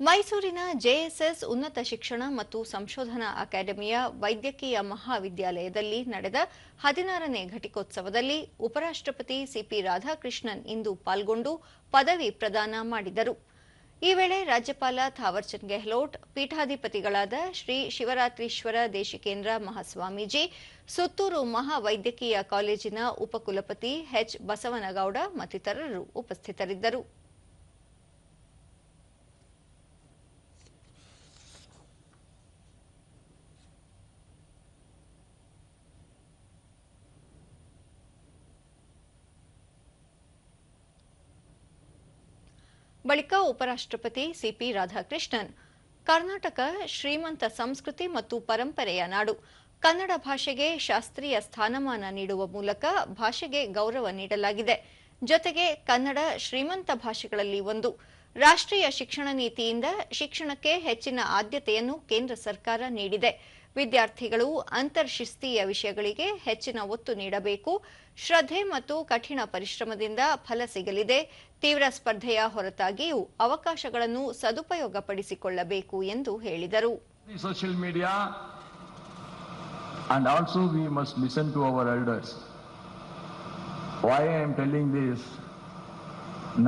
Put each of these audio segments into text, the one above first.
ಮೈಸೂರಿನ ಜೆಎಸ್ಎಸ್ ಉನ್ನತ ಶಿಕ್ಷಣ ಮತ್ತು ಸಂಶೋಧನಾ ಅಕಾಡೆಮಿಯ ವೈದ್ಯಕೀಯ ಮಹಾವಿದ್ಯಾಲಯದಲ್ಲಿ ನಡೆದ ಹದಿನಾರನೇ ಘಟಿಕೋತ್ಸವದಲ್ಲಿ ಉಪರಾಷ್ಟ್ರಪತಿ ಸಿಪಿ ರಾಧಾಕೃಷ್ಣನ್ ಇಂದು ಪಾಲ್ಗೊಂಡು ಪದವಿ ಪ್ರದಾನ ಮಾಡಿದರು. ಈ ವೇಳೆ ರಾಜ್ಯಪಾಲ ಥಾವರ್ಚಂದ್ ಗೆಹ್ಲೋಟ್, ಪೀಠಾಧಿಪತಿಗಳಾದ ಶ್ರೀ ಶಿವರಾತ್ರೀಶ್ವರ ದೇಶಿಕೇಂದ್ರ ಮಹಾಸ್ವಾಮೀಜಿ, ಸುತ್ತೂರು ಮಹಾವೈದ್ಯಕೀಯ ಕಾಲೇಜಿನ ಉಪಕುಲಪತಿ ಎಚ್ ಬಸವನಗೌಡ ಮತ್ತಿತರರು ಉಪಸ್ಥಿತರಿದ್ದರು. ಬಳಿಕ ಉಪರಾಷ್ಟ್ರಪತಿ ಸಿಪಿ ರಾಧಾಕೃಷ್ಣನ್, ಕರ್ನಾಟಕ ಶ್ರೀಮಂತ ಸಂಸ್ಕೃತಿ ಮತ್ತು ಪರಂಪರೆಯ ನಾಡು, ಕನ್ನಡ ಭಾಷೆಗೆ ಶಾಸ್ತ್ರೀಯ ಸ್ಥಾನಮಾನ ನೀಡುವ ಮೂಲಕ ಭಾಷೆಗೆ ಗೌರವ ನೀಡಲಾಗಿದೆ. ಜೊತೆಗೆ ಕನ್ನಡ ಶ್ರೀಮಂತ ಭಾಷೆಗಳಲ್ಲಿ ಒಂದು, ರಾಷ್ಟ್ರೀಯ ಶಿಕ್ಷಣ ನೀತಿಯಿಂದ ಶಿಕ್ಷಣಕ್ಕೆ ಹೆಚ್ಚಿನ ಆದ್ಯತೆಯನ್ನು ಕೇಂದ್ರ ಸರ್ಕಾರ ನೀಡಿದೆ. ವಿದ್ಯಾರ್ಥಿಗಳು ಅಂತರ್ಶಿಸ್ತೀಯ ವಿಷಯಗಳಿಗೆ ಹೆಚ್ಚಿನ ಒತ್ತು ನೀಡಬೇಕು. ಶ್ರದ್ಧೆ ಮತ್ತು ಕಠಿಣ ಪರಿಶ್ರಮದಿಂದ ಫಲ ಸಿಗಲಿದೆ. ತೀವ್ರ ಸ್ಪರ್ಧೆಯ ಹೊರತಾಗಿಯೂ ಅವಕಾಶಗಳನ್ನು ಸದುಪಯೋಗಪಡಿಸಿಕೊಳ್ಳಬೇಕು ಎಂದು ಹೇಳಿದರು. Social media and also we must listen to our elders why I am telling this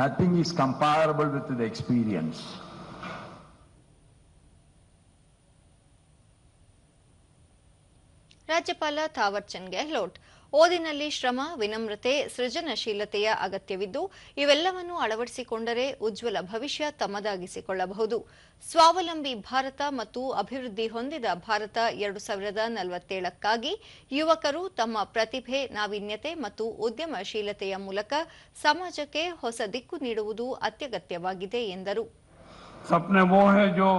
nothing is comparable with the experience ರಾಜ್ಯಪಾಲ ಥಾವರ್ಚಂದ್ ಗೆಹ್ಲೋಟ್ ಓದಿನಲ್ಲಿ ಶ್ರಮ ವಿನಮ್ರತೆ ಸೃಜನಶೀಲತೆಯ ಅಗತ್ಯವಿದ್ದು ಇವೆಲ್ಲವನ್ನು ಅಳವಡಿಸಿಕೊಂಡರೆ ಉಜ್ವಲ ಭವಿಷ್ಯ ತಮ್ಮದಾಗಿಸಿಕೊಳ್ಳಬಹುದು ಸ್ವಾವಲಂಬಿ ಭಾರತ ಮತ್ತು ಅಭಿವೃದ್ಧಿ ಹೊಂದಿದ ಭಾರತ ಎರಡು ಸಾವಿರದ ನಲವತ್ತೇಳಕ್ಕಾಗಿ ಯುವಕರು ತಮ್ಮ ಪ್ರತಿಭೆ ನಾವೀನ್ಯತೆ ಮತ್ತು ಉದ್ಯಮಶೀಲತೆಯ ಮೂಲಕ ಸಮಾಜಕ್ಕೆ ಹೊಸ ದಿಕ್ಕು ನೀಡುವುದು ಅತ್ಯಗತ್ಯವಾಗಿದೆ ಎಂದರು सपने वो हैं जो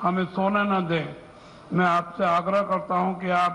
हमें सोने न दे मैं आपसे आग्रह करता हूं कि आप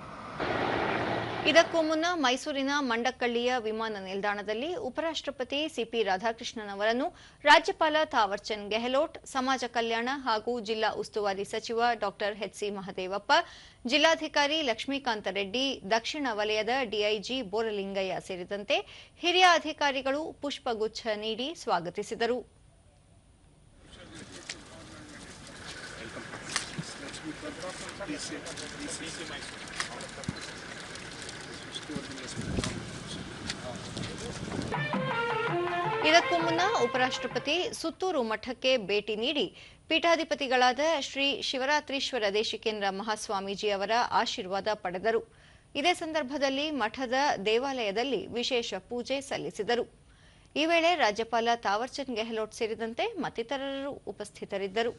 ಇದಕ್ಕೂ ಮುನ್ನ ಮೈಸೂರಿನ ಮಂಡಕ್ಕಳ್ಳಿಯ ವಿಮಾನ ನಿಲ್ದಾಣದಲ್ಲಿ ಉಪರಾಷ್ಟ್ರಪತಿ ಸಿಪಿ ರಾಧಾಕೃಷ್ಣನ್ ಅವರನ್ನು ರಾಜ್ಯಪಾಲ ಥಾವರ್ಚಂದ್ ಗೆಹ್ಲೋಟ್, ಸಮಾಜ ಕಲ್ಯಾಣ ಹಾಗೂ ಜಿಲ್ಲಾ ಉಸ್ತುವಾರಿ ಸಚಿವ ಡಾ ಎಚ್ಸಿ ಮಹದೇವಪ್ಪ, ಜಿಲ್ಲಾಧಿಕಾರಿ ಲಕ್ಷ್ಮೀಕಾಂತ ರೆಡ್ಡಿ, ದಕ್ಷಿಣ ವಲಯದ ಡಿಐಜಿ ಬೋರಲಿಂಗಯ್ಯ ಸೇರಿದಂತೆ ಹಿರಿಯ ಅಧಿಕಾರಿಗಳು ಪುಷ್ಪಗುಚ್ಛ ನೀಡಿ ಸ್ವಾಗತಿಸಿದರು. ಇದಕ್ಕೂ ಮುನ್ನ ಉಪರಾಷ್ಟ್ರಪತಿ ಸುತ್ತೂರು ಮಠಕ್ಕೆ ಭೇಟಿ ನೀಡಿ ಪೀಠಾಧಿಪತಿಗಳಾದ ಶ್ರೀ ಶಿವರಾತ್ರೀಶ್ವರ ದೇಶಿಕೇಂದ್ರ ಮಹಾಸ್ವಾಮೀಜಿ ಅವರ ಆಶೀರ್ವಾದ ಪಡೆದರು. ಇದೇ ಸಂದರ್ಭದಲ್ಲಿ ಮಠದ ದೇವಾಲಯದಲ್ಲಿ ವಿಶೇಷ ಪೂಜೆ ಸಲ್ಲಿಸಿದರು. ಈ ವೇಳೆ ರಾಜ್ಯಪಾಲ ತಾವರ್ಚಂದ್ ಗೆಹ್ಲೋಟ್ ಸೇರಿದಂತೆ ಮತ್ತಿತರರು ಉಪಸ್ಥಿತರಿದ್ದರು.